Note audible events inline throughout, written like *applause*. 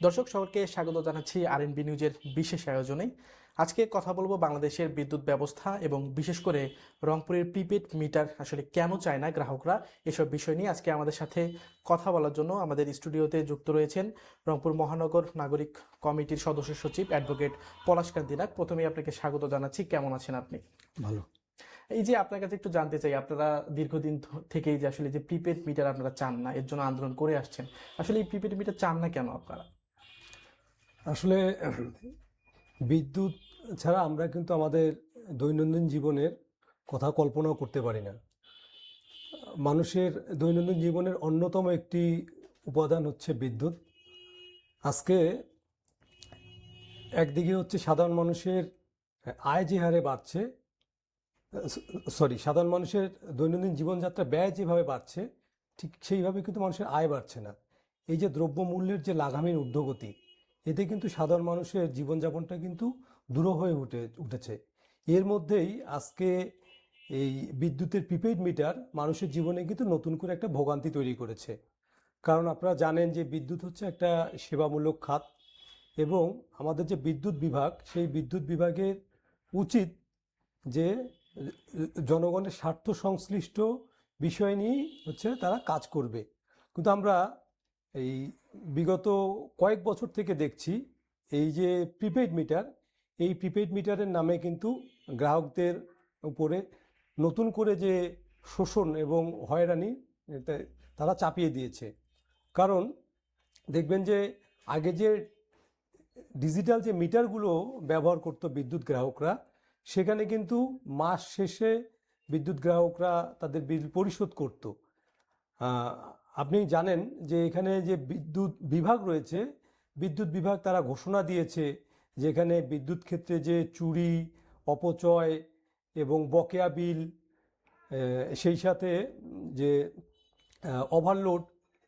দর্শক সকলকে স্বাগত জানাচ্ছি আর বি নিউজের বিশেষ আয়োজনে। আজকে কথা বলব বাংলাদেশের বিদ্যুৎ ব্যবস্থা এবং বিশেষ করে রংপুরের প্রিপেড মিটার আসলে কেন চায় না গ্রাহকরা এসব বিষয় নিয়ে আজকে আমাদের সাথে কথা বলার জন্য আমাদের স্টুডিওতে যুক্ত রয়েছেন রংপুর মহানগর নাগরিক কমিটির সদস্য সচিব অ্যাডভোকেট পলাশকান্তি নাগ প্রথমেই আপনাকে স্বাগত জানাচ্ছি। কেমন আছেন আপনি? ভালো। এই যে আপনার কাছে একটু জানতে চাই আপনারা দীর্ঘদিন থেকেই যে আসলে যে প্রিপেড মিটার আপনারা চান না এর জন্য আন্দোলন করে আসছেন আসলে এই প্রিপেড মিটার চান না কেন আপনারা? আসলে, বিদ্যুৎ ছাড়া আমরা কিন্তু আমাদের দৈনন্দিন জীবনের কথা কল্পনাও করতে পারি না। মানুষের দৈনন্দিন জীবনের অন্যতম একটি উপাদান হচ্ছে বিদ্যুৎ। আজকে একদিকে হচ্ছে সাধারণ মানুষের আয় যে হারে বাড়ছে, সরি, সাধারণ মানুষের দৈনন্দিন জীবনযাত্রা ব্যয় যেভাবে বাড়ছে, ঠিক সেইভাবে কিন্তু মানুষের আয় বাড়ছে না। এই যে দ্রব্যমূল্যের যে লাগামহীন ঊর্ধ্বগতি এতে কিন্তু সাধারণ মানুষের জীবনযাপনটা কিন্তু দূর হয়ে উঠে, উঠেছে। এর মধ্যেই আজকে এই বিদ্যুতের প্রিপেইড মিটার মানুষের জীবনে কিন্তু নতুন করে একটা ভোগান্তি তৈরি করেছে। কারণ আপনারা জানেন যে বিদ্যুৎ হচ্ছে একটা সেবামূলক খাত এবং আমাদের যে বিদ্যুৎ বিভাগ, সেই বিদ্যুৎ বিভাগের উচিত যে জনগণের স্বার্থ সংশ্লিষ্ট বিষয় নিয়েই হচ্ছে তারা কাজ করবে। কিন্তু আমরা এই বিগত কয়েক বছর থেকে দেখছি এই যে প্রিপেইড মিটার, এই প্রিপেইড মিটারের নামে কিন্তু গ্রাহকদের উপরে নতুন করে যে শোষণ এবং হয়রানি তারা চাপিয়ে দিয়েছে। কারণ দেখবেন যে আগে যে ডিজিটাল যে মিটারগুলো ব্যবহার করতো বিদ্যুৎ গ্রাহকরা, সেখানে কিন্তু মাস শেষে বিদ্যুৎ গ্রাহকরা তাদের বিল পরিশোধ করত। আপনি জানেন যে এখানে যে বিদ্যুৎ বিভাগ রয়েছে, বিদ্যুৎ বিভাগ তারা ঘোষণা দিয়েছে যে এখানে বিদ্যুৎ ক্ষেত্রে যে চুরি, অপচয় এবং বকেয়া বিল সেই সাথে যে ওভারলোড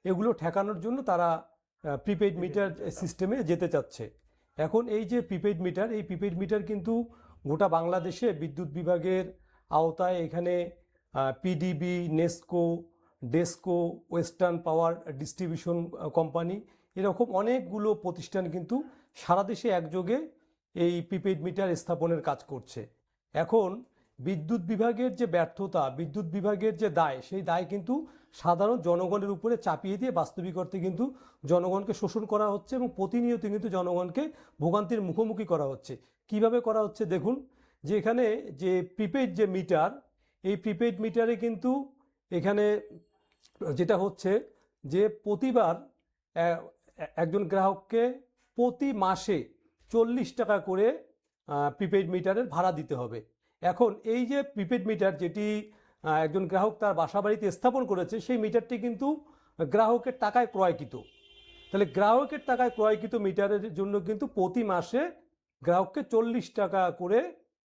এগুলো ঠেকানোর জন্য তারা প্রিপেইড মিটার সিস্টেমে যেতে চাচ্ছে। এখন এই যে প্রিপেইড মিটার এই প্রিপেইড মিটার কিন্তু গোটা বাংলাদেশে বিদ্যুৎ বিভাগের আওতায় এখানে PDB NESCO DESCO western power distribution company এরকম অনেকগুলো প্রতিষ্ঠান কিন্তু সারা দেশে একযোগে এই প্রিপেইড মিটার স্থাপনের কাজ করছে। এখন বিদ্যুৎ বিভাগের যে ব্যর্থতা, বিদ্যুৎ বিভাগের যে দায়, সেই দায় কিন্তু সাধারণ জনগণের উপরে চাপিয়ে দিয়ে বাস্তবিক অর্থে কিন্তু জনগণকে শোষণ করা হচ্ছে এবং প্রতিনিয়ত কিন্তু জনগণকে ভোগান্তির মুখোমুখি করা হচ্ছে। কীভাবে করা হচ্ছে দেখুন, যে এখানে যে প্রিপেইড যে মিটার এই প্রিপেইড মিটারে কিন্তু এখানে যেটা হচ্ছে যে প্রতিবার একজন গ্রাহককে প্রতি মাসে চল্লিশ টাকা করে প্রিপেইড মিটারের ভাড়া দিতে হবে। এখন এই যে প্রিপেড মিটার যেটি একজন গ্রাহক তার বাসা বাড়িতে স্থাপন করেছে, সেই মিটারটি কিন্তু গ্রাহকের টাকায় ক্রয়কৃত। তাহলে গ্রাহকের টাকায় ক্রয়কৃত মিটারের জন্য কিন্তু প্রতি মাসে গ্রাহককে চল্লিশ টাকা করে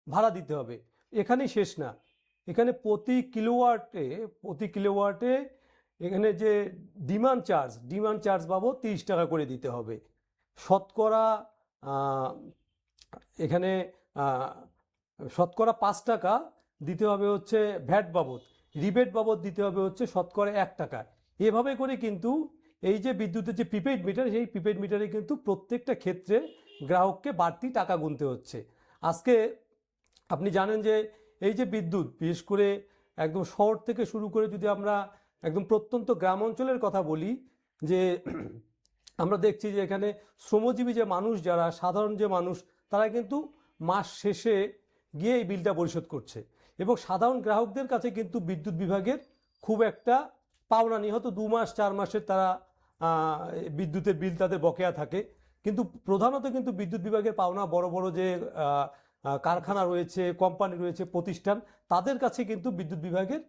ভাড়া দিতে হবে। এখানেই শেষ না। এখানে প্রতি কিলোওয়াটে প্রতি কিলোওয়াটে এখানে যে ডিমান্ড চার্জ ডিমান্ড চার্জ বাবদ তিরিশ টাকা করে দিতে হবে। শতকরা এখানে শতকরা পাঁচ টাকা দিতে হবে হচ্ছে ভ্যাট বাবদ। রিবেট বাবদ দিতে হবে হচ্ছে শতকরা এক টাকা। এভাবে করে কিন্তু এই যে বিদ্যুতের যে প্রিপেইড মিটার সেই প্রিপেইড মিটারে কিন্তু প্রত্যেকটা ক্ষেত্রে গ্রাহককে বাড়তি টাকা গুনতে হচ্ছে। আজকে আপনি জানেন যে এই যে বিদ্যুৎ, বিশেষ করে একদম শহর থেকে শুরু করে যদি আমরা একদম প্রত্যন্ত গ্রাম অঞ্চলের কথা বলি যে *clears throat* আমরা দেখছি যে এখানে শ্রমজীবী যে মানুষ যারা, সাধারণ যে মানুষ, তারা কিন্তু মাস শেষে গিয়ে এই বিলটা পরিশোধ করছে। এবং সাধারণ গ্রাহকদের কাছে কিন্তু বিদ্যুৎ বিভাগের খুব একটা পাওনা নেই। হয়তো দু মাস, চার মাসের তারা বিদ্যুতের বিল তাদের বকেয়া থাকে। কিন্তু প্রধানত কিন্তু বিদ্যুৎ বিভাগের পাওনা বড় বড় যে কারখানা রয়েছে, কোম্পানি রয়েছে, প্রতিষ্ঠান, তাদের কাছে কিন্তু বিদ্যুৎ বিভাগের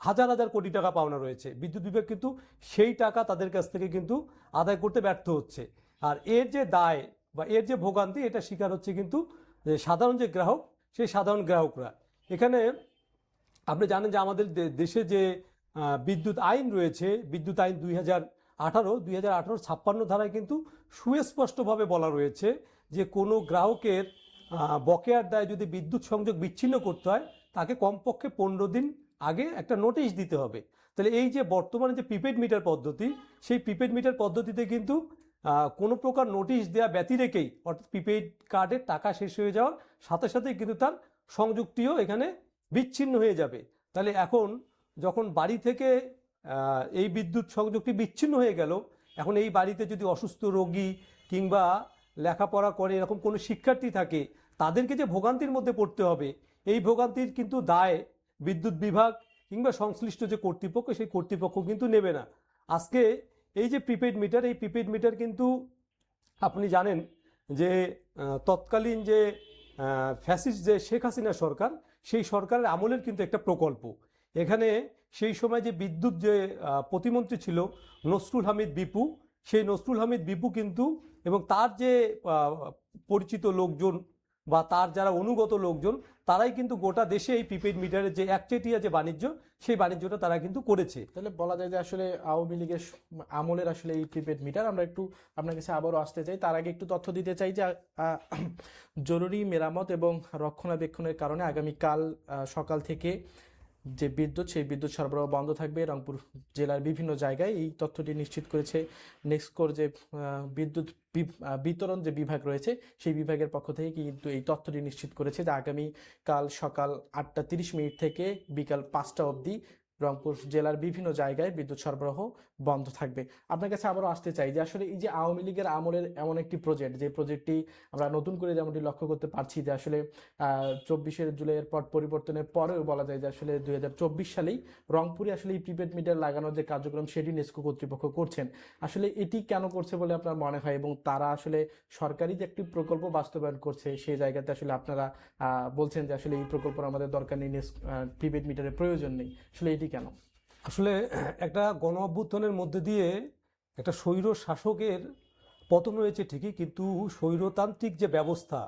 হাজার হাজার কোটি টাকা পাওনা রয়েছে। বিদ্যুৎ বিভাগ কিন্তু সেই টাকা তাদের কাছ থেকে কিন্তু আদায় করতে ব্যর্থ হচ্ছে। আর এর যে দায় বা এর যে ভোগান্তি, এটা শিকার হচ্ছে কিন্তু সাধারণ যে গ্রাহক, সেই সাধারণ গ্রাহকরা। এখানে আপনি জানেন যে আমাদের দেশে যে বিদ্যুৎ আইন রয়েছে, বিদ্যুৎ আইন দুই হাজার আঠারো, দুই হাজার আঠারো ছাপ্পান্ন ধারায় কিন্তু সুস্পষ্টভাবে বলা রয়েছে যে কোনো গ্রাহকের বকেয়ার দায় যদি বিদ্যুৎ সংযোগ বিচ্ছিন্ন করতে হয়, তাকে কমপক্ষে পনেরো দিন আগে একটা নোটিশ দিতে হবে। তাহলে এই যে বর্তমানে যে প্রিপেড মিটার পদ্ধতি, সেই প্রিপেড মিটার পদ্ধতিতে কিন্তু কোনো প্রকার নোটিশ দেওয়া ব্যতি রেখেই অর্থাৎ প্রিপেইড কার্ডের টাকা শেষ হয়ে যাওয়ার সাথে সাথেই কিন্তু তার সংযুক্তিও এখানে বিচ্ছিন্ন হয়ে যাবে। তাহলে এখন যখন বাড়ি থেকে এই বিদ্যুৎ সংযোগটি বিচ্ছিন্ন হয়ে গেল, এখন এই বাড়িতে যদি অসুস্থ রোগী কিংবা লেখাপড়া করে এরকম কোনো শিক্ষার্থী থাকে, তাদেরকে যে ভোগান্তির মধ্যে পড়তে হবে, এই ভোগান্তির কিন্তু দায় বিদ্যুৎ বিভাগ কিংবা সংশ্লিষ্ট যে কর্তৃপক্ষ, সেই কর্তৃপক্ষ কিন্তু নেবে না। আজকে এই যে প্রিপেড মিটার এই প্রিপেড মিটার কিন্তু আপনি জানেন যে তৎকালীন যে ফ্যাসিস্ট যে শেখ হাসিনা সরকার, সেই সরকারের আমলের কিন্তু একটা প্রকল্প। এখানে সেই সময় যে বিদ্যুৎ যে প্রতিমন্ত্রী ছিল নসরুল হামিদ বিপু, সেই নসরুল হামিদ বিপু কিন্তু এবং তার যে পরিচিত লোকজন বা তার যারা অনুগত লোকজন, তারাই কিন্তু গোটা দেশে এই প্রিপেড মিটারের যে একচেটিয়া যে বাণিজ্য, সেই বাণিজ্যটা তারা কিন্তু করেছে। তাহলে বলা যায় যে আসলে আওয়ামী লীগের আমলের আসলে এই প্রিপেড মিটার আমরা একটু আপনার কাছে আবারও আসতে চাই। তার আগে একটু তথ্য দিতে চাই যে জরুরি মেরামত এবং রক্ষণাবেক্ষণের কারণে আগামীকাল সকাল থেকে যে বিদ্যুৎ, সেই বিদ্যুৎ সরবরাহ বন্ধ থাকবে। রংপুর জেলার বিভিন্ন জায়গায় এই তথ্যটি নিশ্চিত করেছে নেক্সকোর যে বিদ্যুৎ বিতরণ যে বিভাগ রয়েছে, সেই বিভাগের পক্ষ থেকে কিন্তু এই তথ্যটি নিশ্চিত করেছে যে আগামী কাল সকাল আটটা তিরিশ মিনিট থেকে বিকাল পাঁচটা অবধি রংপুর জেলার বিভিন্ন জায়গায় বিদ্যুৎ সরবরাহ বন্ধ থাকবে। আপনার কাছে আবারও আসতে চাই যে আসলে এই যে আওয়ামী লীগের আমলের এমন একটি প্রজেক্ট যে প্রজেক্টটি আমরা নতুন করে যেমনটি লক্ষ্য করতে পারছি যে আসলে চব্বিশের জুলাইয়ের পর পরিবর্তনের পরেও বলা যায় যে আসলে দুই হাজার চব্বিশ সালেই রংপুরে আসলে এই প্রিপেড মিটার লাগানোর যে কার্যক্রম সেটি নেস্কো কর্তৃপক্ষ করছেন। আসলে এটি কেন করছে বলে আপনার মনে হয় এবং তারা আসলে সরকারি যে একটি প্রকল্প বাস্তবায়ন করছে সেই জায়গাতে আসলে আপনারা বলছেন যে আসলে এই প্রকল্পের আমাদের দরকার নেই প্রিপেড মিটারের প্রয়োজন নেই। আসলে এটি কেন? আসলে একটা গণ অভ্যুত্থানের মধ্যে দিয়ে একটা স্বৈর শাসকের পতন হয়েছে ঠিকই, কিন্তু স্বৈরতান্ত্রিক যে ব্যবস্থা,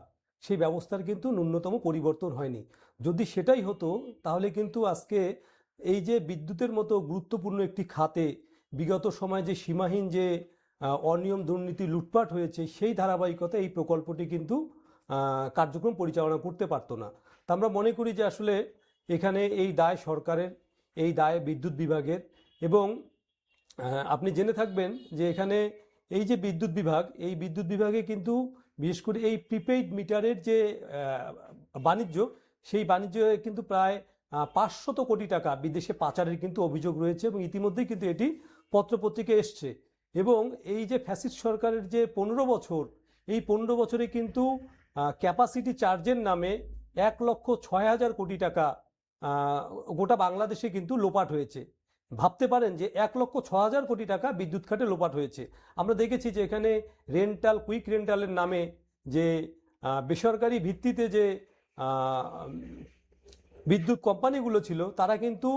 সেই ব্যবস্থার কিন্তু ন্যূনতম পরিবর্তন হয়নি। যদি সেটাই হতো, তাহলে কিন্তু আজকে এই যে বিদ্যুতের মতো গুরুত্বপূর্ণ একটি খাতে বিগত সময়ে যে সীমাহীন যে অনিয়ম দুর্নীতি লুটপাট হয়েছে, সেই ধারাবাহিকতা এই প্রকল্পটি কিন্তু কার্যক্রম পরিচালনা করতে পারতো না। তা আমরা মনে করি যে আসলে এখানে এই দায় সরকারের এই দায় বিদ্যুৎ বিভাগের এবং আপনি জেনে থাকবেন যে এখানে এই যে বিদ্যুৎ বিভাগ, এই বিদ্যুৎ বিভাগে কিন্তু বিশেষ করে এই প্রিপেইড মিটারের যে বাণিজ্য, সেই বাণিজ্য কিন্তু প্রায় পাঁচশত কোটি টাকা বিদেশে পাচারের কিন্তু অভিযোগ রয়েছে এবং ইতিমধ্যেই কিন্তু এটি পত্রপত্রিকা এসছে। এবং এই যে ফ্যাসিস্ট সরকারের যে পনেরো বছর, এই পনেরো বছরে কিন্তু ক্যাপাসিটি চার্জের নামে এক লক্ষ ছয় হাজার কোটি টাকা গোটা বাংলাদেশে কিন্তু লোপাট হয়েছে। ভাবতে পারেন যে এক লক্ষ ছ হাজার কোটি টাকা বিদ্যুৎ খাতে লোপাট হয়েছে। আমরা দেখেছি যে এখানে রেন্টাল, কুইক রেন্টালের নামে যে বেসরকারি ভিত্তিতে যে বিদ্যুৎ কোম্পানিগুলো ছিল, তারা কিন্তু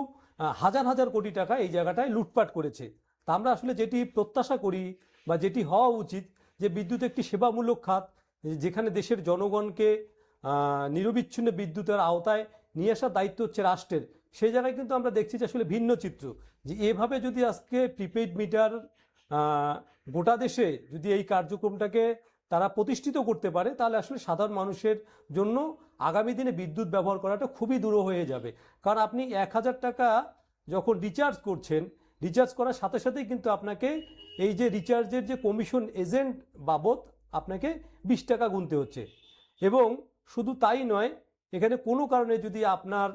হাজার হাজার কোটি টাকা এই জায়গাটায় লুটপাট করেছে। তা আমরা আসলে যেটি প্রত্যাশা করি বা যেটি হওয়া উচিত যে বিদ্যুৎ একটি সেবামূলক খাত, যেখানে দেশের জনগণকে নিরবিচ্ছিন্ন বিদ্যুতের আওতায় নিয়ে আসার দায়িত্ব হচ্ছে রাষ্ট্রের। সেই জায়গায় কিন্তু আমরা দেখছি যে আসলে ভিন্ন চিত্র। যে এভাবে যদি আজকে প্রিপেইড মিটার গোটা দেশে যদি এই কার্যক্রমটাকে তারা প্রতিষ্ঠিত করতে পারে, তাহলে আসলে সাধারণ মানুষের জন্য আগামী দিনে বিদ্যুৎ ব্যবহার করাটা খুবই দূর হয়ে যাবে। কারণ আপনি এক হাজার টাকা যখন রিচার্জ করছেন রিচার্জ করার সাথে সাথেই কিন্তু আপনাকে এই যে রিচার্জের যে কমিশন এজেন্ট বাবদ আপনাকে বিশ টাকা গুনতে হচ্ছে। এবং শুধু তাই নয় এখানে কোনো কারণে যদি আপনার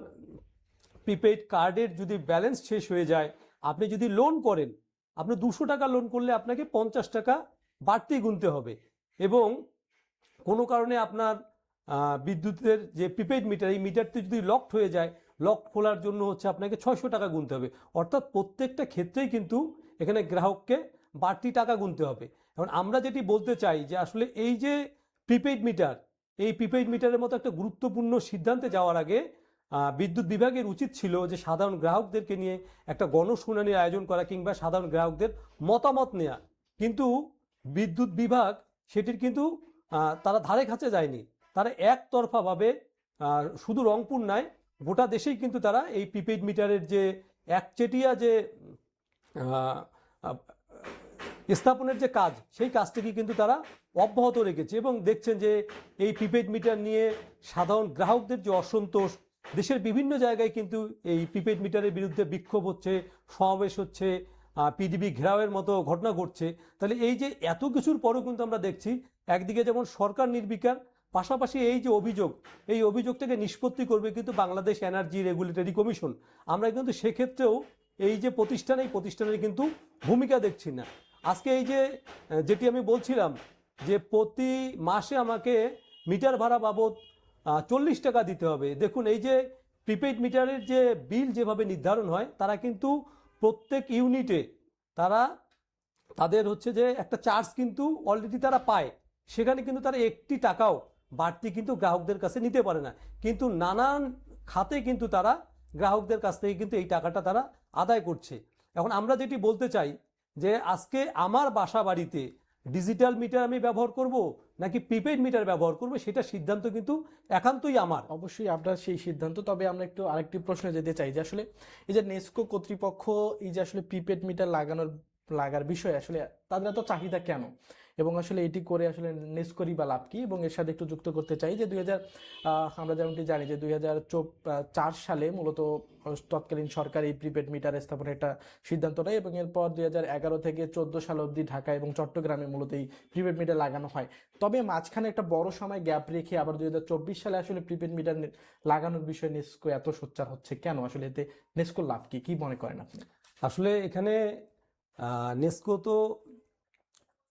প্রিপেইড কার্ডের যদি ব্যালেন্স শেষ হয়ে যায়, আপনি যদি লোন করেন, আপনি দুশো টাকা লোন করলে আপনাকে পঞ্চাশ টাকা বাড়তি গুনতে হবে। এবং কোনো কারণে আপনার বিদ্যুতের যে প্রিপেইড মিটার এই মিটারটি যদি লকড হয়ে যায় লক খোলার জন্য হচ্ছে আপনাকে ছয়শো টাকা গুনতে হবে। অর্থাৎ প্রত্যেকটা ক্ষেত্রেই কিন্তু এখানে গ্রাহককে বাড়তি টাকা গুনতে হবে। এখন আমরা যেটি বলতে চাই যে আসলে এই যে প্রিপেইড মিটার এই প্রিপেইড মিটারের মতো একটা গুরুত্বপূর্ণ সিদ্ধান্তে যাওয়ার আগে বিদ্যুৎ বিভাগের উচিত ছিল যে সাধারণ গ্রাহকদেরকে নিয়ে একটা গণশুনানির আয়োজন করা কিংবা সাধারণ গ্রাহকদের মতামত নেওয়া কিন্তু বিদ্যুৎ বিভাগ সেটির কিন্তু তারা ধারে কাছে যায়নি। তারা একতরফাভাবে শুধু রংপুর নয়, গোটা দেশেই কিন্তু তারা এই প্রিপেইড মিটারের যে একচেটিয়া যে স্থাপনের যে কাজ, সেই কাজটিকে কিন্তু তারা অব্যাহত রেখেছে এবং দেখছেন যে এই প্রিপেড মিটার নিয়ে সাধারণ গ্রাহকদের যে অসন্তোষ, দেশের বিভিন্ন জায়গায় কিন্তু এই প্রিপেড মিটারের বিরুদ্ধে বিক্ষোভ হচ্ছে, সমাবেশ হচ্ছে পিডিবি ঘেরাওয়ের মতো ঘটনা ঘটছে। তাহলে এই যে এত কিছুর পরেও কিন্তু আমরা দেখছি, একদিকে যেমন সরকার নির্বিকার, পাশাপাশি এই যে অভিযোগ, এই অভিযোগটাকে নিষ্পত্তি করবে কিন্তু বাংলাদেশ এনার্জি রেগুলেটরি কমিশন। আমরা কিন্তু সেক্ষেত্রেও এই যে প্রতিষ্ঠান, এই প্রতিষ্ঠানের কিন্তু ভূমিকা দেখছি না। আজকে এই যে যেটি আমি বলছিলাম যে প্রতি মাসে আমাকে মিটার ভাড়া বাবদ চল্লিশ টাকা দিতে হবে। দেখুন, এই যে প্রিপেইড মিটারের যে বিল যেভাবে নির্ধারণ হয়, তারা কিন্তু প্রত্যেক ইউনিটে তারা তাদের হচ্ছে যে একটা চার্জ কিন্তু অলরেডি তারা পায়। সেখানে কিন্তু তারা একটি টাকাও বাড়তি কিন্তু গ্রাহকদের কাছে নিতে পারে না। কিন্তু নানান খাতে কিন্তু তারা গ্রাহকদের কাছ থেকে কিন্তু এই টাকাটা তারা আদায় করছে। এখন আমরা যেটি বলতে চাই যে আজকে আমার বাসা বাড়িতে ডিজিটাল মিটার আমি ব্যবহার করব নাকি প্রিপেড মিটার ব্যবহার করব, সেটা সিদ্ধান্ত কিন্তু একান্তই আমার। অবশ্যই আপনার সেই সিদ্ধান্ত, তবে আমরা একটু আরেকটি প্রশ্নে যেতে চাই যে আসলে এই যে নেস্কো কর্তৃপক্ষ এই যে আসলে প্রিপেড মিটার লাগানোর, লাগার বিষয়ে আসলে তাদের এত চাহিদা কেন? এবং আসলে এটি করে আসলে নেস্কোরই বা লাভ কি? এবং এর সাথে একটু যুক্ত করতে চাই যে দু হাজার আমরা যেমনটি জানি যে দুই চার সালে মূলত তৎকালীন সরকার এই প্রিপেড মিটার স্থাপনের একটা সিদ্ধান্ত নেয় এবং এরপর দুই থেকে চোদ্দ সাল অবধি ঢাকা এবং চট্টগ্রামে মূলত এই প্রিপেড মিটার লাগানো হয়। তবে মাঝখানে একটা বড় সময় গ্যাপ রেখে আবার দুই হাজার চব্বিশ সালে আসলে প্রিপেড মিটার লাগানোর বিষয়ে নেস্কো এত সোচ্চার হচ্ছে কেন? আসলে এতে নেস্কোর লাভ কি? কি মনে করেন আপনি? আসলে এখানে নেস্কো তো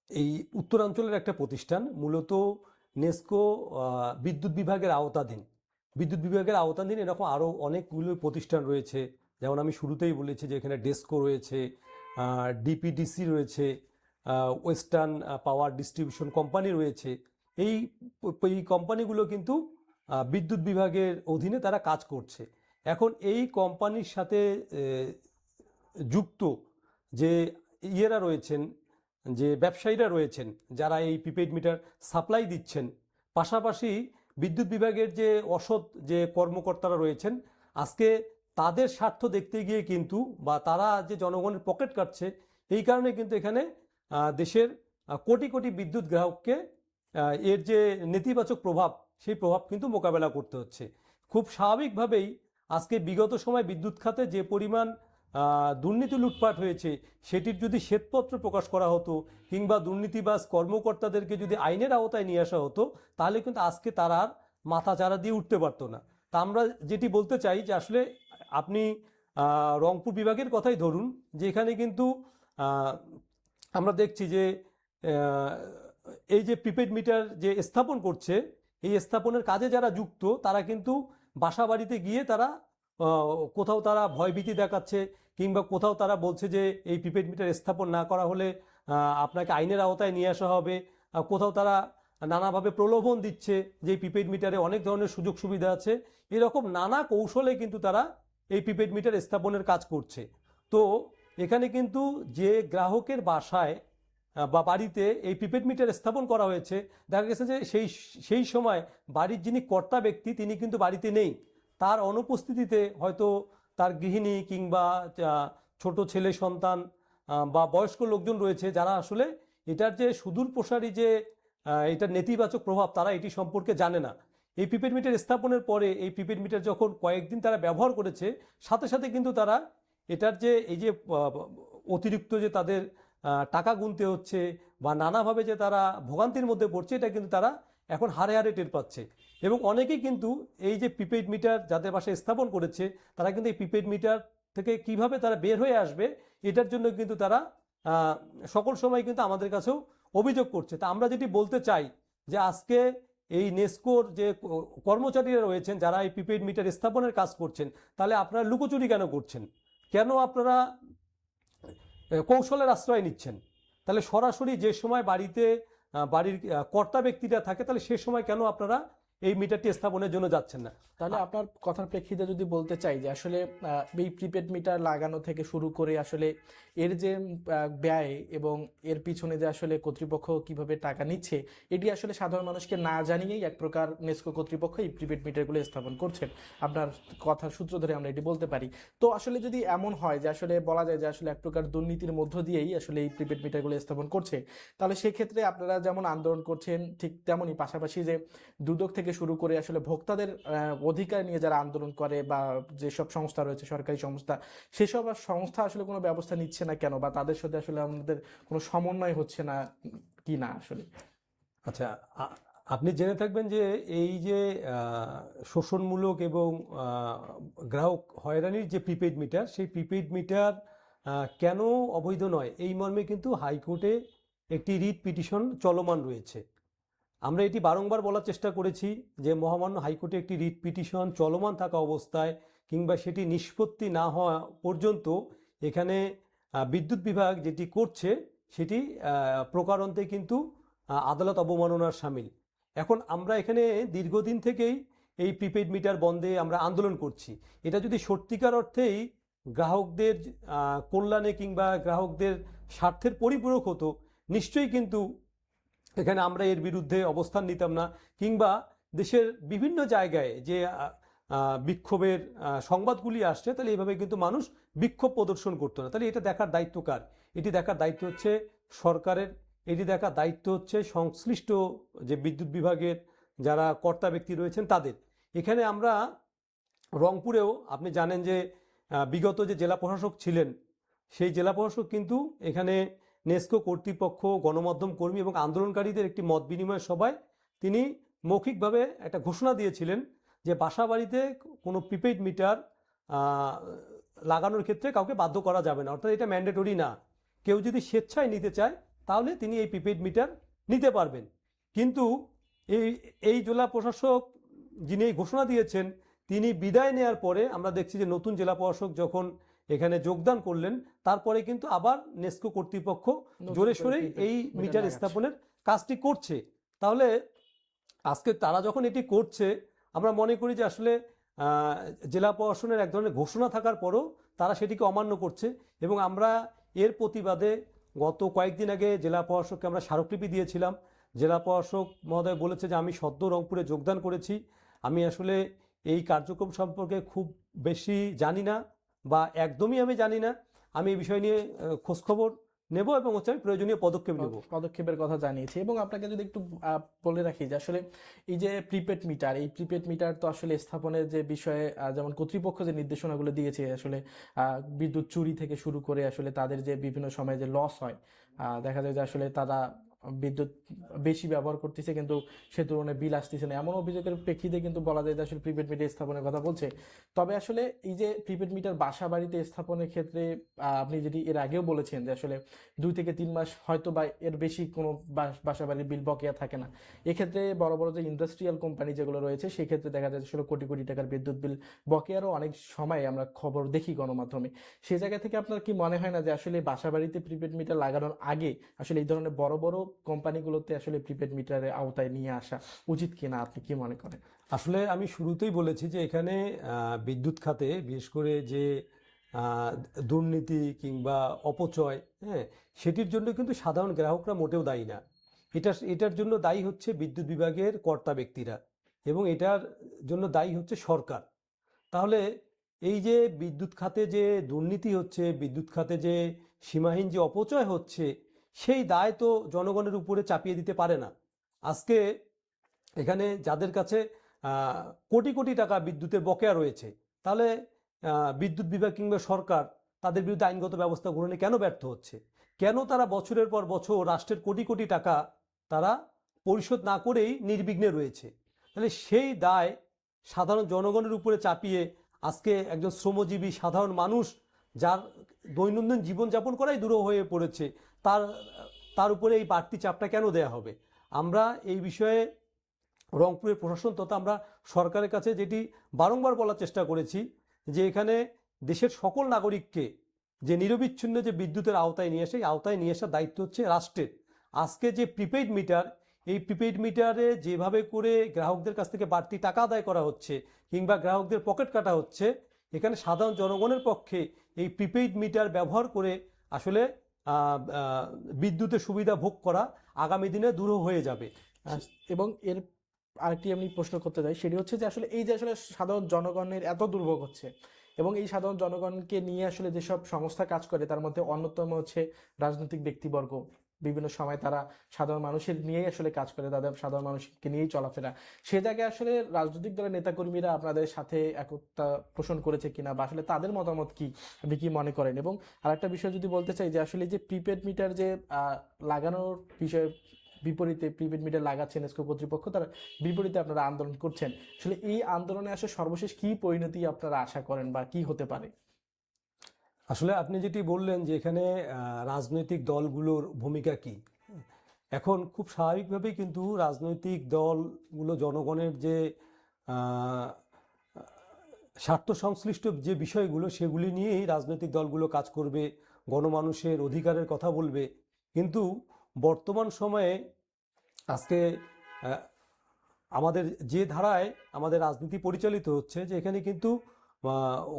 এই উত্তরাঞ্চলের একটা প্রতিষ্ঠান, মূলত নেস্কো বিদ্যুৎ বিভাগের আওতাধীন। বিদ্যুৎ বিভাগের আওতাধীন এরকম আরও অনেকগুলো প্রতিষ্ঠান রয়েছে। যেমন আমি শুরুতেই বলেছি যে এখানে ডেস্কো রয়েছে ডিপিডিসি রয়েছে ওয়েস্টার্ন পাওয়ার ডিস্ট্রিবিউশন কোম্পানি রয়েছে। এই এই কোম্পানিগুলো কিন্তু বিদ্যুৎ বিভাগের অধীনে তারা কাজ করছে। এখন এই কোম্পানির সাথে যুক্ত যে ইয়েরা রয়েছেন যে ব্যবসায়ীরা রয়েছেন, যারা এই প্রিপেড মিটার সাপ্লাই দিচ্ছেন, পাশাপাশি বিদ্যুৎ বিভাগের যে অসৎ যে কর্মকর্তারা রয়েছেন, আজকে তাদের স্বার্থ দেখতে গিয়ে কিন্তু বা তারা যে জনগণের পকেট কাটছে, এই কারণে কিন্তু এখানে দেশের কোটি কোটি বিদ্যুৎ গ্রাহককে এর যে নেতিবাচক প্রভাব, সেই প্রভাব কিন্তু মোকাবেলা করতে হচ্ছে। খুব স্বাভাবিকভাবেই আজকে বিগত সময় বিদ্যুৎ খাতে যে পরিমাণ দুর্নীতি লুটপাট হয়েছে, সেটির যদি শ্বেতপত্র প্রকাশ করা হতো, কিংবা দুর্নীতিবাজ কর্মকর্তাদেরকে যদি আইনের আওতায় নিয়ে আসা হতো, তাহলে কিন্তু আজকে তারা আর মাথা চারা দিয়ে উঠতে পারতো না। তা আমরা যেটি বলতে চাই যে আসলে আপনি রংপুর বিভাগের কথাই ধরুন, যে এখানে কিন্তু আমরা দেখছি যে এই যে প্রিপেড মিটার যে স্থাপন করছে, এই স্থাপনের কাজে যারা যুক্ত, তারা কিন্তু বাসা বাড়িতে গিয়ে তারা কোথাও তারা ভয়ভীতি দেখাচ্ছে কিংবা কোথাও তারা বলছে যে এই প্রিপেড মিটার স্থাপন না করা হলে আপনাকে আইনের আওতায় নিয়ে আসা হবে। কোথাও তারা নানাভাবে প্রলোভন দিচ্ছে যে প্রিপেড মিটারে অনেক ধরনের সুযোগ সুবিধা আছে। এরকম নানা কৌশলে কিন্তু তারা এই প্রিপেড মিটার স্থাপনের কাজ করছে। তো এখানে কিন্তু যে গ্রাহকের বাসায় বা বাড়িতে এই প্রিপেড মিটার স্থাপন করা হয়েছে, দেখা গেছে যে সেই সেই সময় বাড়ির যিনি কর্তা ব্যক্তি, তিনি কিন্তু বাড়িতে নেই। তার অনুপস্থিতিতে হয়তো তার গৃহিণী কিংবা ছোট ছেলে সন্তান বা বয়স্ক লোকজন রয়েছে যারা আসলে এটার যে সুদূর প্রসারী যে এটার নেতিবাচক প্রভাব তারা এটি সম্পর্কে জানে না। এই প্রিপেড মিটার স্থাপনের পরে এই প্রিপেড মিটার যখন কয়েকদিন তারা ব্যবহার করেছে, সাথে সাথে কিন্তু তারা এটার যে এই যে অতিরিক্ত যে তাদের টাকা গুনতে হচ্ছে বা নানাভাবে যে তারা ভোগান্তির মধ্যে পড়ছে, এটা কিন্তু তারা এখন হারে হারে টের পাচ্ছে। এবং অনেকেই কিন্তু এই যে প্রিপেড মিটার যাদের বাসায় স্থাপন করেছে, তারা কিন্তু এই প্রিপেড মিটার থেকে কীভাবে তারা বের হয়ে আসবে, এটার জন্য কিন্তু তারা সকল সময় কিন্তু আমাদের কাছেও অভিযোগ করছে। তা আমরা যেটি বলতে চাই যে আজকে এই নেস্কোর যে কর্মচারীরা রয়েছেন, যারা এই প্রিপেড মিটার স্থাপনের কাজ করছেন, তাহলে আপনারা লুকোচুরি কেন করছেন? কেন আপনারা কৌশলের আশ্রয় নিচ্ছেন? তাহলে সরাসরি যে সময় বাড়িতে বাড়ির কর্তা ব্যক্তিরা থাকে তাহলে সে সময় কেন আপনারা এই মিটারটি স্থাপনের জন্য যাচ্ছেন না। তাহলে আপনার কথার প্রেক্ষিতে যদি বলতে চাই যে আসলে এই প্রিপেড মিটার লাগানো থেকে শুরু করে আসলে এর যে ব্যয় এবং এর পিছনে যে আসলে কর্তৃপক্ষ কীভাবে টাকা নিচ্ছে এটি আসলে সাধারণ মানুষকে না জানিয়েই এক প্রকার নেস্কো কর্তৃপক্ষ এই প্রিপেড মিটারগুলো স্থাপন করছেন। আপনার কথার সূত্র ধরে আমরা এটি বলতে পারি। তো আসলে যদি এমন হয় যে আসলে বলা যায় যে আসলে এক প্রকার দুর্নীতির মধ্য দিয়েই আসলে এই প্রিপেড মিটারগুলো স্থাপন করছে তাহলে সেক্ষেত্রে আপনারা যেমন আন্দোলন করছেন ঠিক তেমনই পাশাপাশি যে দুদক থেকে থেকে শুরু করে আসলে ভোক্তাদের অধিকার নিয়ে যারা আন্দোলন করে বা যেসব সংস্থা রয়েছে, সরকারি সংস্থা, সেসব সংস্থা আসলে কোনো ব্যবস্থা নিচ্ছে না কেন? বা তাদের সাথে আসলে আমাদের কোনো সমন্বয় হচ্ছে না কি না আসলে? আচ্ছা আপনি জেনে থাকবেন যে এই যে শোষণমূলক এবং গ্রাহক হয়রানির যে প্রিপেইড মিটার, সেই প্রিপেইড মিটার কেন অবৈধ নয়? এই মর্মে কিন্তু হাইকোর্টে একটি রিট পিটিশন চলমান রয়েছে। আমরা এটি বারংবার বলার চেষ্টা করেছি যে মহামান্য হাইকোর্টে একটি রিট পিটিশন চলমান থাকা অবস্থায় কিংবা সেটি নিষ্পত্তি না হওয়া পর্যন্ত এখানে বিদ্যুৎ বিভাগ যেটি করছে সেটি প্রকারান্তে কিন্তু আদালত অবমাননার সামিল। এখন আমরা এখানে দীর্ঘদিন থেকেই এই প্রিপেইড মিটার বন্ধে আমরা আন্দোলন করছি। এটা যদি সত্যিকার অর্থেই গ্রাহকদের কল্যাণে কিংবা গ্রাহকদের স্বার্থের পরিপূরক হতো, নিশ্চয়ই কিন্তু এখানে আমরা এর বিরুদ্ধে অবস্থান নিতাম না, কিংবা দেশের বিভিন্ন জায়গায় যে বিক্ষোভের সংবাদগুলি আসছে, তাহলে এইভাবে কিন্তু মানুষ বিক্ষোভ প্রদর্শন করতো না। তাহলে এটা দেখার দায়িত্ব কার? এটি দেখার দায়িত্ব হচ্ছে সরকারের, এটি দেখার দায়িত্ব হচ্ছে সংশ্লিষ্ট যে বিদ্যুৎ বিভাগের যারা কর্তা ব্যক্তি রয়েছেন তাদের। এখানে আমরা রংপুরেও, আপনি জানেন যে বিগত যে জেলা প্রশাসক ছিলেন, সেই জেলা প্রশাসক কিন্তু এখানে নেস্কো কর্তৃপক্ষ, গণমাধ্যম কর্মী এবং আন্দোলনকারীদের একটি মত বিনিময় সভায় তিনি মৌখিকভাবে একটা ঘোষণা দিয়েছিলেন যে বাসা বাড়িতে কোনো প্রিপেইড মিটার লাগানোর ক্ষেত্রে কাউকে বাধ্য করা যাবে না। অর্থাৎ এটা ম্যান্ডেটরি না। কেউ যদি স্বেচ্ছায় নিতে চায়, তাহলে তিনি এই প্রিপেইড মিটার নিতে পারবেন। কিন্তু এই এই জেলা প্রশাসক যিনি এই ঘোষণা দিয়েছেন, তিনি বিদায় নেয়ার পরে আমরা দেখছি যে নতুন জেলা প্রশাসক যখন এখানে যোগদান করলেন তারপরে কিন্তু আবার নেস্কো কর্তৃপক্ষ জোরে সোরেই এই মিটার স্থাপনের কাজটি করছে। তাহলে আজকে তারা যখন এটি করছে আমরা মনে করি যে আসলে জেলা প্রশাসনের এক ধরনের ঘোষণা থাকার পরও তারা সেটিকে অমান্য করছে এবং আমরা এর প্রতিবাদে গত কয়েকদিন আগে জেলা প্রশাসককে আমরা স্মারকলিপি দিয়েছিলাম। জেলা প্রশাসক মহোদয় বলেছে যে আমি সদ্য রংপুরে যোগদান করেছি। আমি আসলে এই কার্যক্রম সম্পর্কে খুব বেশি জানি না। বা একদমই আমি জানি না, আমি এই বিষয় নিয়ে খোঁজখবর নেব এবং হচ্ছে আমি প্রয়োজনীয় পদক্ষেপ নেব। পদক্ষেপের কথা জানিয়েছি এবং আপনাকে যদি একটু বলে রাখি যে আসলে এই যে প্রিপেড মিটার এই প্রিপেড মিটার তো আসলে স্থাপনের যে বিষয়ে যেমন কর্তৃপক্ষ যে নির্দেশনাগুলো দিয়েছে আসলে বিদ্যুৎ চুরি থেকে শুরু করে আসলে তাদের যে বিভিন্ন সময় যে লস হয় দেখা যায় যে আসলে তারা বিদ্যুৎ বেশি ব্যবহার করতেছে, কিন্তু সে তুলনায় বিল আসতেছে না। এমন অভিযোগের প্রেক্ষিতে কিন্তু বলা যায় যে আসলে প্রিপেড মিটার স্থাপনের কথা বলছে। তবে আসলে এই যে প্রিপেড মিটার বাসা বাড়িতে স্থাপনের ক্ষেত্রে আপনি যেটি এর আগেও বলেছেন যে আসলে দুই থেকে তিন মাস হয়তো বা এর বেশি কোনো বাসা বাড়ির বিল বকেয়া থাকে না। এক্ষেত্রে বড় বড় যে ইন্ডাস্ট্রিয়াল কোম্পানি যেগুলো রয়েছে, সেক্ষেত্রে দেখা যায় আসলে কোটি কোটি টাকার বিদ্যুৎ বিল বকেয়ারও অনেক সময় আমরা খবর দেখি গণমাধ্যমে। সে জায়গা থেকে আপনার কি মনে হয় না যে আসলে বাসা বাড়িতে প্রিপেড মিটার লাগানোর আগে আসলে এই ধরনের বড় বড় কোম্পানিগুলোতে আসলে প্রিপেড মিটারের আওতায় নিয়ে আসা উচিত কিনা, আপনি কি মনে করেন? আসলে আমি শুরুতেই বলেছি যে এখানে বিদ্যুৎ খাতে, বিশেষ করে যে দুর্নীতি কিংবা অপচয় হ্যাঁ সেটির জন্য কিন্তু সাধারণ গ্রাহকরা মোটেও দায়ী না। এটা এটার জন্য দায়ী হচ্ছে বিদ্যুৎ বিভাগের কর্তা ব্যক্তিরা এবং এটার জন্য দায়ী হচ্ছে সরকার। তাহলে এই যে বিদ্যুৎ খাতে যে দুর্নীতি হচ্ছে, বিদ্যুৎ খাতে যে সীমাহীন যে অপচয় হচ্ছে সেই দায় তো জনগণের উপরে চাপিয়ে দিতে পারে না। আজকে এখানে যাদের কাছে কোটি কোটি টাকা বিদ্যুতের বকেয়া রয়েছে, তাহলে বিদ্যুৎ বিভাগ কিংবা সরকার তাদের বিরুদ্ধে আইনগত ব্যবস্থা গ্রহণে কেন ব্যর্থ হচ্ছে? কেন তারা বছরের পর বছর রাষ্ট্রের কোটি কোটি টাকা তারা পরিশোধ না করেই নির্বিঘ্নে রয়েছে? তাহলে সেই দায় সাধারণ জনগণের উপরে চাপিয়ে আজকে একজন শ্রমজীবী সাধারণ মানুষ যার দৈনন্দিন জীবনযাপন করাই দূর হয়ে পড়েছে তার তার উপরে এই বাড়তি চাপটা কেন দেয়া হবে? আমরা এই বিষয়ে রংপুরের প্রশাসন তথা আমরা সরকারের কাছে যেটি বারংবার বলার চেষ্টা করেছি যে এখানে দেশের সকল নাগরিককে যে নিরবিচ্ছিন্ন যে বিদ্যুতের আওতায় নিয়ে আসে, এই আওতায় নিয়ে আসার দায়িত্ব হচ্ছে রাষ্ট্রের। আজকে যে প্রিপেইড মিটার, এই প্রিপেইড মিটারে যেভাবে করে গ্রাহকদের কাছ থেকে বাড়তি টাকা আদায় করা হচ্ছে কিংবা গ্রাহকদের পকেট কাটা হচ্ছে, এখানে সাধারণ জনগণের পক্ষে এই প্রিপেইড মিটার ব্যবহার করে আসলে বিদ্যুতের সুবিধা ভোগ করা আগামী দিনে দূর হয়ে যাবে। এবং এর আরেকটি আমি প্রশ্ন করতে চাই, সেটি হচ্ছে যে আসলে এই যে আসলে সাধারণ জনগণের এত দুর্ভোগ হচ্ছে, এবং এই সাধারণ জনগণকে নিয়ে আসলে যেসব সংস্থা কাজ করে, তার মধ্যে অন্যতম হচ্ছে রাজনৈতিক ব্যক্তিবর্গ। বিভিন্ন সময় তারা সাধারণ মানুষের নিয়েই আসলে কাজ করে, তাদের সাধারণ মানুষকে নিয়েই চলাফেরা। সে জায়গায় আসলে রাজনৈতিক দলের নেতাকর্মীরা আপনাদের সাথে একতা পোষণ করেছে কিনা বা আসলে তাদের মতামত কি? আপনি কি মনে করেন? এবং আরেকটা বিষয় যদি বলতে চাই যে আসলে যে প্রিপেড মিটার যে লাগানোর বিষয়ে বিপরীতে প্রিপেড মিটার লাগাচ্ছেন এসকো কর্তৃপক্ষ, তার বিপরীতে আপনারা আন্দোলন করছেন। আসলে এই আন্দোলনে আসলে সর্বশেষ কি পরিণতি আপনারা আশা করেন বা কি হতে পারে? আসলে আপনি যেটি বললেন যে এখানে রাজনৈতিক দলগুলোর ভূমিকা কি? এখন খুব স্বাভাবিকভাবেই কিন্তু রাজনৈতিক দলগুলো জনগণের যে স্বার্থ সংশ্লিষ্ট যে বিষয়গুলো সেগুলি নিয়েই রাজনৈতিক দলগুলো কাজ করবে, গণমানুষের অধিকারের কথা বলবে। কিন্তু বর্তমান সময়ে আজকে আমাদের যে ধারায় আমাদের রাজনীতি পরিচালিত হচ্ছে যে এখানে কিন্তু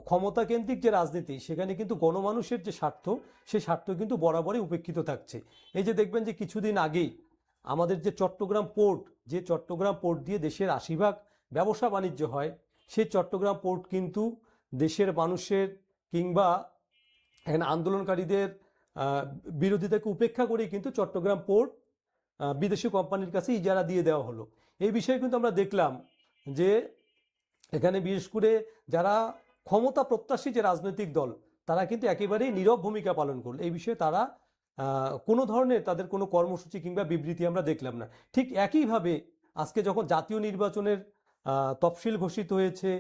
ক্ষমতা কেন্দ্রিক যে রাজনীতি, সেখানে কিন্তু গণমানুষের যে স্বার্থ, সে স্বার্থ কিন্তু বরাবরই উপেক্ষিত থাকছে। এই যে দেখবেন যে কিছুদিন আগেই আমাদের যে চট্টগ্রাম পোর্ট, যে চট্টগ্রাম পোর্ট দিয়ে দেশের আশি ভাগ ব্যবসা বাণিজ্য হয়, সেই চট্টগ্রাম পোর্ট কিন্তু দেশের মানুষের কিংবা আন্দোলনকারীদের বিরোধিতাকে উপেক্ষা করে কিন্তু চট্টগ্রাম পোর্ট বিদেশি কোম্পানির কাছে ইজারা দিয়ে দেওয়া হলো। এই বিষয়ে কিন্তু আমরা দেখলাম যে এখানে বিশেষ করে যারা ক্ষমতা প্রত্যাশী যে রাজনৈতিক দল, তারা কিন্তু একেবারেই নীরব ভূমিকা পালন করল। এই বিষয়ে তারা কোনো ধরনের তাদের কোনো কর্মসূচি কিংবা বিবৃতি আমরা দেখলাম না। ঠিক একইভাবে আজকে যখন জাতীয় নির্বাচনের তফসিল ঘোষিত হয়েছে,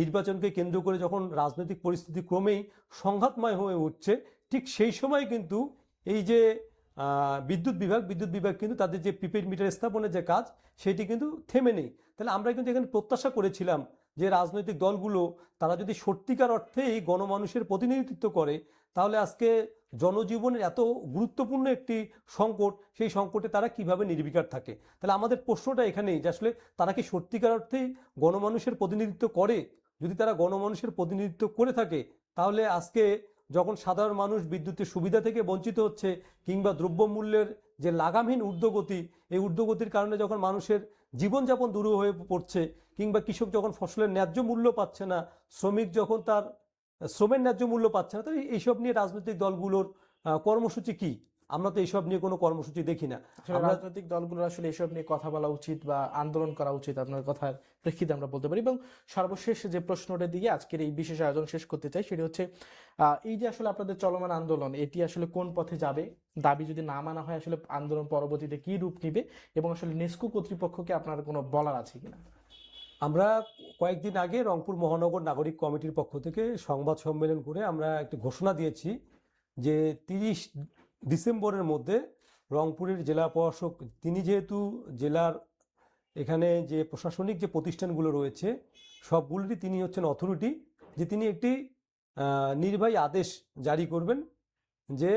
নির্বাচনকে কেন্দ্র করে যখন রাজনৈতিক পরিস্থিতি ক্রমেই সংঘাতময় হয়ে উঠছে, ঠিক সেই সময় কিন্তু এই যে বিদ্যুৎ বিভাগ বিদ্যুৎ বিভাগ কিন্তু তাদের যে প্রিপেড মিটার স্থাপনের যে কাজ, সেটি কিন্তু থেমে নেই। তাহলে আমরা কিন্তু এখানে প্রত্যাশা করেছিলাম যে রাজনৈতিক দলগুলো, তারা যদি সত্যিকার অর্থেই গণমানুষের প্রতিনিধিত্ব করে, তাহলে আজকে জনজীবনের এত গুরুত্বপূর্ণ একটি সংকট, সেই সংকটে তারা কীভাবে নির্বিকার থাকে? তাহলে আমাদের প্রশ্নটা এখানেই যে আসলে তারা কি সত্যিকার অর্থেই গণমানুষের প্রতিনিধিত্ব করে? যদি তারা গণমানুষের প্রতিনিধিত্ব করে থাকে, তাহলে আজকে যখন সাধারণ মানুষ বিদ্যুতের সুবিধা থেকে বঞ্চিত হচ্ছে, কিংবা দ্রব্যমূল্যের যে লাগামহীন ঊর্ধ্বগতি, এই ঊর্ধ্বগতির কারণে যখন মানুষের জীবনযাপন দূর হয়ে পড়ছে কিংবা কৃষক যখন ফসলের ন্যায্য মূল্য পাচ্ছে না শ্রমিক যখন তার শ্রমের ন্যায্য মূল্য পাচ্ছে না তাহলে এইসব নিয়ে রাজনৈতিক দলগুলোর কর্মসূচি কি? আমরা তো এইসব নিয়ে কোনো কর্মসূচি দেখি না। রাজনৈতিক দলগুলোর আসলে এসব নিয়ে কথা বলা উচিত বা আন্দোলন করা উচিত আপনার কথার প্রেক্ষিতে আমরা বলতে পারি। এবং সর্বশেষ যে প্রশ্নটা দিয়ে আজকের এই বিশেষ আয়োজন শেষ করতে চাই সেটি হচ্ছে এই যে আসলে আপনাদের চলমান আন্দোলন এটি আসলে কোন পথে যাবে? দাবি যদি না মানা হয় আসলে আন্দোলন পরবর্তীতে কি রূপ নিবে? এবং আসলে নেস্কো কর্তৃপক্ষকে আপনার কোনো বলার আছে কিনা? আমরা কয়েকদিন আগে রংপুর মহানগর নাগরিক কমিটির পক্ষ থেকে সংবাদ সম্মেলন করে আমরা একটি ঘোষণা দিয়েছি যে তিরিশ ডিসেম্বরের মধ্যে রংপুরের জেলা প্রশাসক, তিনি যেহেতু জেলার এখানে যে প্রশাসনিক যে প্রতিষ্ঠানগুলো রয়েছে, সবগুলোরই তিনি হচ্ছেন অথরিটি যে তিনি একটি নির্বাহী আদেশ জারি করবেন যে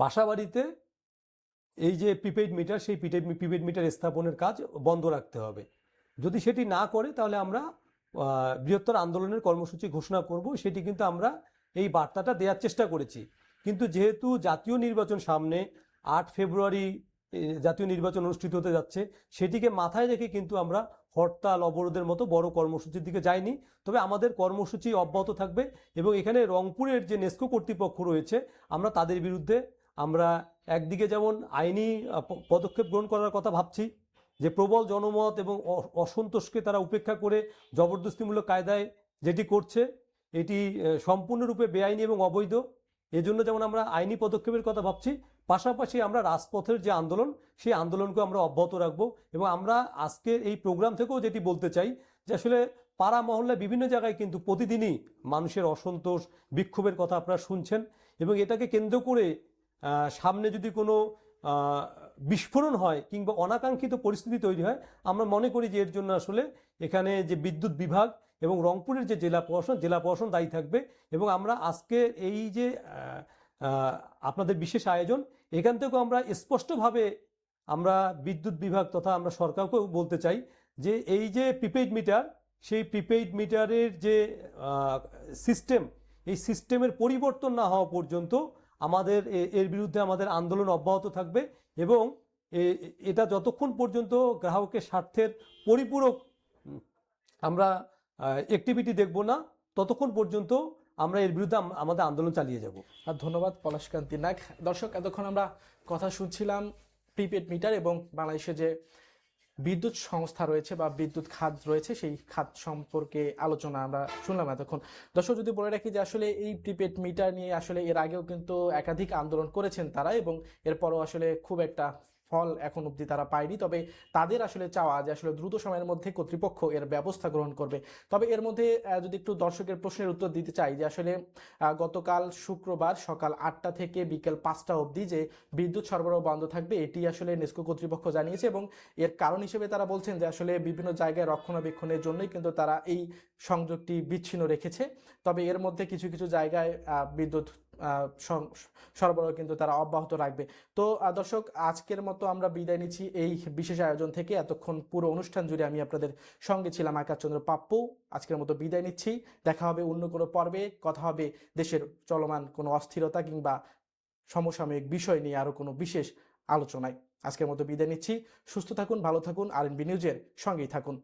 বাসাবাড়িতে এই যে প্রিপেইড মিটার সেই প্রিপেইড মিটার স্থাপনের কাজ বন্ধ রাখতে হবে। যদি সেটি না করে, তাহলে আমরা বৃহত্তর আন্দোলনের কর্মসূচি ঘোষণা করব। সেটি কিন্তু আমরা এই বার্তাটা দেওয়ার চেষ্টা করেছি। কিন্তু যেহেতু জাতীয় নির্বাচন সামনে আট ফেব্রুয়ারি জাতীয় নির্বাচন অনুষ্ঠিত হতে যাচ্ছে, সেটিকে মাথায় রেখে কিন্তু আমরা হরতাল, অবরোধের মতো বড় কর্মসূচির দিকে যাইনি। তবে আমাদের কর্মসূচি অব্যাহত থাকবে এবং এখানে রংপুরের যে নেস্কো কর্তৃপক্ষ রয়েছে, আমরা তাদের বিরুদ্ধে আমরা একদিকে যেমন আইনি পদক্ষেপ গ্রহণ করার কথা ভাবছি যে প্রবল জনমত এবং অসন্তোষকে তারা উপেক্ষা করে জবরদস্তিমূলক কায়দায় যেটি করছে, এটি সম্পূর্ণরূপে বেআইনি এবং অবৈধ। এজন্য যেমন আমরা আইনি পদক্ষেপের কথা ভাবছি, পাশাপাশি আমরা রাজপথের যে আন্দোলন, সেই আন্দোলনকে আমরা অব্যাহত রাখব এবং আমরা আজকের এই প্রোগ্রাম থেকেও যেটি বলতে চাই যে আসলে পাড়া মহল্লা বিভিন্ন জায়গায় কিন্তু প্রতিদিনই মানুষের অসন্তোষ, বিক্ষোভের কথা আপনারা শুনছেন এবং এটাকে কেন্দ্র করে সামনে যদি কোনো বিস্ফোরণ হয় কিংবা অনাকাঙ্ক্ষিত পরিস্থিতি তৈরি হয়, আমরা মনে করি যে এর জন্য আসলে এখানে যে বিদ্যুৎ বিভাগ এবং রংপুরের যে জেলা প্রশাসন জেলা প্রশাসন দায়ী থাকবে এবং আমরা আজকে এই যে আপনাদের বিশেষ আয়োজন, এখান থেকেও আমরা স্পষ্টভাবে আমরা বিদ্যুৎ বিভাগ তথা আমরা সরকারকেও বলতে চাই যে এই যে প্রিপেইড মিটার, সেই প্রিপেইড মিটারের যে সিস্টেম, এই সিস্টেমের পরিবর্তন না হওয়া পর্যন্ত আমাদের এর বিরুদ্ধে আমাদের আন্দোলন অব্যাহত থাকবে এবং এটা যতক্ষণ পর্যন্ত গ্রাহকের স্বার্থের পরিপূরক আমরা অ্যাক্টিভিটি দেখব না, ততক্ষণ পর্যন্ত আমরা এর বিরুদ্ধে আমাদের আন্দোলন চালিয়ে যাব। আর ধন্যবাদ, পলাশকান্তি নাগ দর্শক, এতক্ষণ আমরা কথা শুনছিলাম প্রিপেড মিটার এবং বাংলাদেশে যে বিদ্যুৎ সংস্থা রয়েছে বা বিদ্যুৎ খাত রয়েছে, সেই খাত সম্পর্কে আলোচনা আমরা শুনলাম এতক্ষণ। দর্শক, যদি বলে রাখি যে আসলে এই প্রিপেড মিটার নিয়ে আসলে এর আগেও কিন্তু একাধিক আন্দোলন করেছেন তারা এবং এরপরও আসলে খুব একটা ফল এখন অবধি তারা পায়নি। তবে তাদের আসলে চাওয়া যে আসলে দ্রুত সময়ের মধ্যে কর্তৃপক্ষ এর ব্যবস্থা গ্রহণ করবে। তবে এর মধ্যে যদি একটু দর্শকের প্রশ্নের উত্তর দিতে চাই যে আসলে গতকাল শুক্রবার সকাল আটটা থেকে বিকেল পাঁচটা অবধি যে বিদ্যুৎ সরবরাহ বন্ধ থাকবে, এটি আসলে নেস্কো কর্তৃপক্ষ জানিয়েছে এবং এর কারণ হিসেবে তারা বলছেন যে আসলে বিভিন্ন জায়গায় রক্ষণাবেক্ষণের জন্যই কিন্তু তারা এই সংযোগটি বিচ্ছিন্ন রেখেছে। তবে এর মধ্যে কিছু কিছু জায়গায় বিদ্যুৎ সরবরাহ কিন্তু তারা অব্যাহত রাখবে। তো দর্শক, আজকের মতো আমরা বিদায় নিচ্ছি এই বিশেষ আয়োজন থেকে। এতক্ষণ পুরো অনুষ্ঠান জুড়ে আমি আপনাদের সঙ্গে ছিলাম আকাশচন্দ্র পাপ্পু। আজকের মতো বিদায় নিচ্ছি। দেখা হবে অন্য কোনো পর্বে। কথা হবে দেশের চলমান কোনো অস্থিরতা কিংবা সমসাময়িক বিষয় নিয়ে আরও কোনো বিশেষ আলোচনায়। আজকের মতো বিদায় নিচ্ছি। সুস্থ থাকুন, ভালো থাকুন। আর এন নিউজের সঙ্গেই থাকুন।